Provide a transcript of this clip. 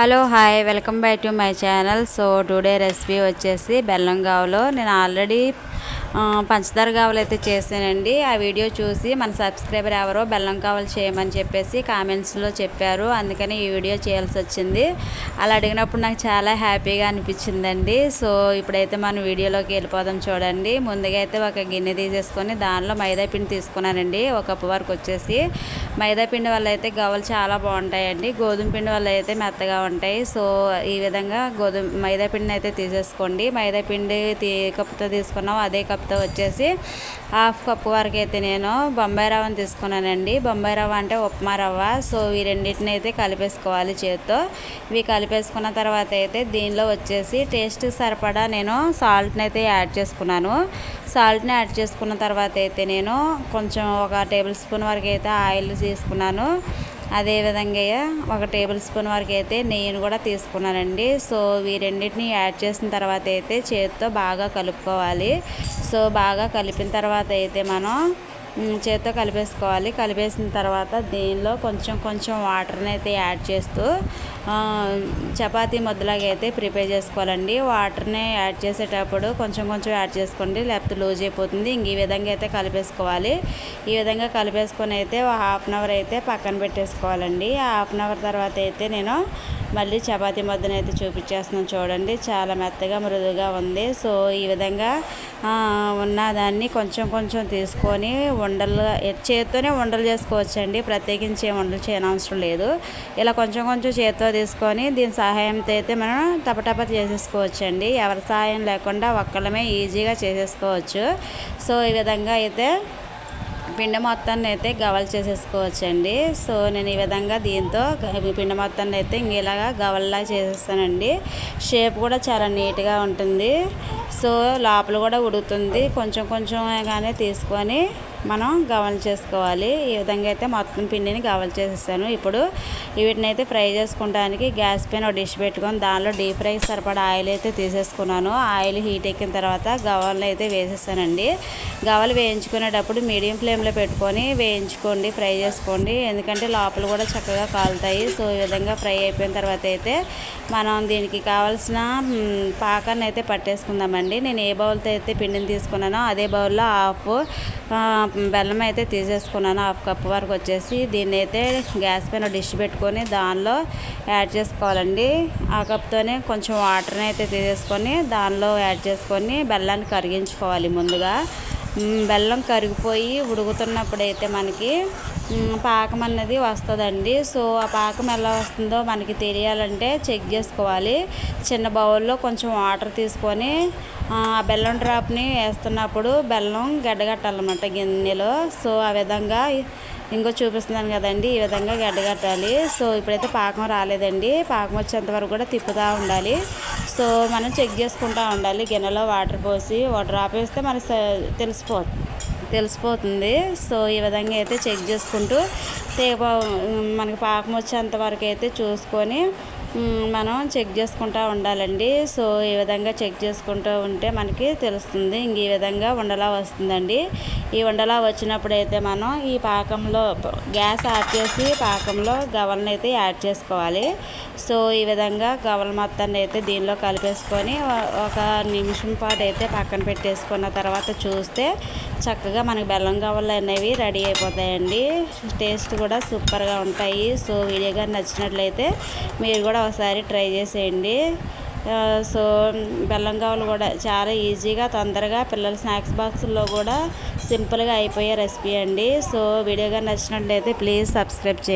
Hello hi welcome back to my channel. So today recipe వచ్చేసి బెల్లం గావలో. నేను already పంచదార గావలు అయితే చేశానండి. ఆ వీడియో చూసి మన సబ్స్క్రైబర్ ఎవరో బెల్లం కావలు చేయమని చెప్పేసి కామెంట్స్లో చెప్పారు. అందుకని ఈ వీడియో చేయాల్సి వచ్చింది. అలా అడిగినప్పుడు నాకు చాలా హ్యాపీగా అనిపించిందండి. సో ఇప్పుడైతే మనం వీడియోలోకి వెళ్ళిపోదాం చూడండి. ముందుగా అయితే ఒక గిన్నె తీసేసుకొని దానిలో మైదా పిండి తీసుకున్నానండి. ఒక కప్పు వరకు వచ్చేసి మైదా పిండి వల్ల అయితే గవ్వలు చాలా బాగుంటాయండి. గోధుమ పిండి వల్ల అయితే మెత్తగా ఉంటాయి. సో ఈ విధంగా గోధుమ మైదా పిండిని అయితే తీసేసుకోండి. మైదా పిండి కప్పుతో తీసుకున్నాం. అదే కప్పుతో కప్తో వచ్చేసి హాఫ్ కప్ వరకు అయితే నేను బొంబాయి రవ్వను తీసుకున్నానండి. బొంబాయి రవ్వ అంటే ఉప్మా రవ్వ. సో ఈ రెండింటిని అయితే కలిపేసుకోవాలి చేతితో. ఇవి కలిపేసుకున్న తర్వాత అయితే దీనిలో వచ్చేసి టేస్ట్ సరిపడా నేను సాల్ట్ని అయితే యాడ్ చేసుకున్నాను. సాల్ట్ని యాడ్ చేసుకున్న తర్వాత అయితే నేను కొంచెం ఒక టేబుల్ స్పూన్ వరకు అయితే ఆయిల్ తీసుకున్నాను అదేవిధంగా ఒక టేబుల్ స్పూన్ వరకు అయితే నెయ్యిని కూడా తీసుకున్నానండి. సో ఈ రెండింటిని యాడ్ చేసిన తర్వాత అయితే చేతితో బాగా కలుపుకోవాలి. సో బాగా కలిపిన తర్వాత అయితే మనం చేత్తో కలిపేసుకోవాలి. కలిపేసిన తర్వాత దీనిలో కొంచెం కొంచెం వాటర్ని అయితే యాడ్ చేస్తూ చపాతీ ముద్దలాగా అయితే ప్రిపేర్ చేసుకోవాలండి. వాటర్ని యాడ్ చేసేటప్పుడు కొంచెం కొంచెం యాడ్ చేసుకోండి లేకపోతే లూజ్ అయిపోతుంది. ఇంక ఈ విధంగా అయితే కలిపేసుకోవాలి. ఈ విధంగా కలిపేసుకొని అయితే హాఫ్ అన్ అవర్ అయితే పక్కన పెట్టేసుకోవాలండి. హాఫ్ అన్ అవర్ తర్వాత అయితే నేను మళ్ళీ చపాతీ ముద్దను చూపించేస్తున్నాను చూడండి. చాలా మెత్తగా మృదుగా ఉంది. సో ఈ విధంగా ఉన్న దాన్ని కొంచెం కొంచెం తీసుకొని ఉండలు చేత్తోనే ఉండలు చేసుకోవచ్చండి. ప్రత్యేకించి వండలు చేయనవసరం లేదు. ఇలా కొంచెం కొంచెం చేతితో తీసుకొని దీని సహాయంతో అయితే మనం టపటప చేసేసుకోవచ్చండి. ఎవరి సహాయం లేకుండా ఒక్కళ్ళమే ఈజీగా చేసేసుకోవచ్చు. సో ఈ విధంగా అయితే పిండి మొత్తాన్ని అయితే గవల్ చేసేసుకోవచ్చండి. సో నేను ఈ విధంగా దీంతో పిండి మొత్తాన్ని అయితే ఇంకేలాగా గవల్లా చేసేస్తానండి. షేప్ కూడా చాలా నీట్గా ఉంటుంది. సో లోపల కూడా ఉడుకుతుంది కొంచెం కొంచెంగానే తీసుకొని మనం గవల్ చేసుకోవాలి. ఈ విధంగా అయితే మొత్తం పిండిని గవల్ చేసేసాను. ఇప్పుడు వీటిని అయితే ఫ్రై చేసుకోవడానికి గ్యాస్ పైన ఒక డిష్ పెట్టుకొని దానిలో డీప్ ఫ్రై సరిపడా ఆయిల్ అయితే తీసేసుకున్నాను. ఆయిల్ హీట్ ఎక్కిన తర్వాత గవల్ని అయితే వేసేసానండి. గవలు వేయించుకునేటప్పుడు మీడియం ఫ్లేమ్లో పెట్టుకొని వేయించుకోండి ఫ్రై చేసుకోండి. ఎందుకంటే లోపల కూడా చక్కగా కాలుతాయి. సో ఈ విధంగా ఫ్రై అయిపోయిన తర్వాత అయితే మనం దీనికి కావాల్సిన పాకాన్ని అయితే పట్టేసుకుందామండి. నేను ఏ బౌల్తో అయితే పిండిని తీసుకున్నానో అదే బౌల్లో హాఫ్ బెల్లం అయితే తీసేసుకున్నాను. హాఫ్ కప్ వరకు వచ్చేసి దీన్ని అయితే గ్యాస్ పైన డిష్ పెట్టుకొని దానిలో యాడ్ చేసుకోవాలండి. ఆ కప్తోనే కొంచెం వాటర్ని అయితే తీసేసుకొని దానిలో యాడ్ చేసుకొని బెల్లాన్ని కరిగించుకోవాలి ముందుగా. బెల్లం కరిగిపోయి ఉడుకుతున్నప్పుడు అయితే మనకి పాకం అన్నది వస్తుందండి. సో ఆ పాకం ఎలా వస్తుందో మనకి తెలియాలంటే చెక్ చేసుకోవాలి. చిన్న బౌల్లో కొంచెం వాటర్ తీసుకొని ఆ బెల్లం డ్రాప్ని వేస్తున్నప్పుడు బెల్లం గడ్డగట్టాలన్నమాట గిన్నెలో. సో ఆ విధంగా ఇంకో చూపిస్తున్నాను కదండి ఈ విధంగా గడ్డగట్టాలి. సో ఇప్పుడైతే పాకం రాలేదండి. పాకం వచ్చేంత వరకు కూడా తిప్పుతూ ఉండాలి. సో మనం చెక్ చేసుకుంటూ ఉండాలి. గిన్నెలో వాటర్ పోసి వాటర్ ఆపేస్తే వేస్తే మనకి తెలిసిపోతుంది తెలిసిపోతుంది. సో ఈ విధంగా అయితే చెక్ చేసుకుంటూ తేప మనకి పాకం వచ్చేంత వరకు అయితే చూసుకొని మనం చెక్ చేసుకుంటూ ఉండాలండి. సో ఈ విధంగా చెక్ చేసుకుంటూ ఉంటే మనకి తెలుస్తుంది ఇంక ఈ విధంగా ఉండలా వస్తుందండి. ఈ ఉండలా వచ్చినప్పుడు అయితే మనం ఈ పాకంలో గ్యాస్ ఆఫ్ చేసి పాకంలో గవలను అయితే యాడ్ చేసుకోవాలి. సో ఈ విధంగా గవల మొత్తాన్ని అయితే దీనిలో కలిపేసుకొని ఒక నిమిషం పాటు అయితే పక్కన పెట్టేసుకున్న తర్వాత చూస్తే చక్కగా మనకి బెల్లం గవలు అనేవి రెడీ అయిపోతాయండి. టేస్ట్ కూడా సూపర్గా ఉంటాయి. సో వీడియో గారు నచ్చినట్లయితే మీరు కూడా ఒకసారి ట్రై చేసేయండి. సో బెల్లం కావాలి కూడా చాలా ఈజీగా తొందరగా పిల్లల స్నాక్స్ బాక్స్లో కూడా సింపుల్గా అయిపోయే రెసిపీ అండి. సో వీడియోగా నచ్చినట్లయితే ప్లీజ్ సబ్స్క్రైబ్ చేయండి.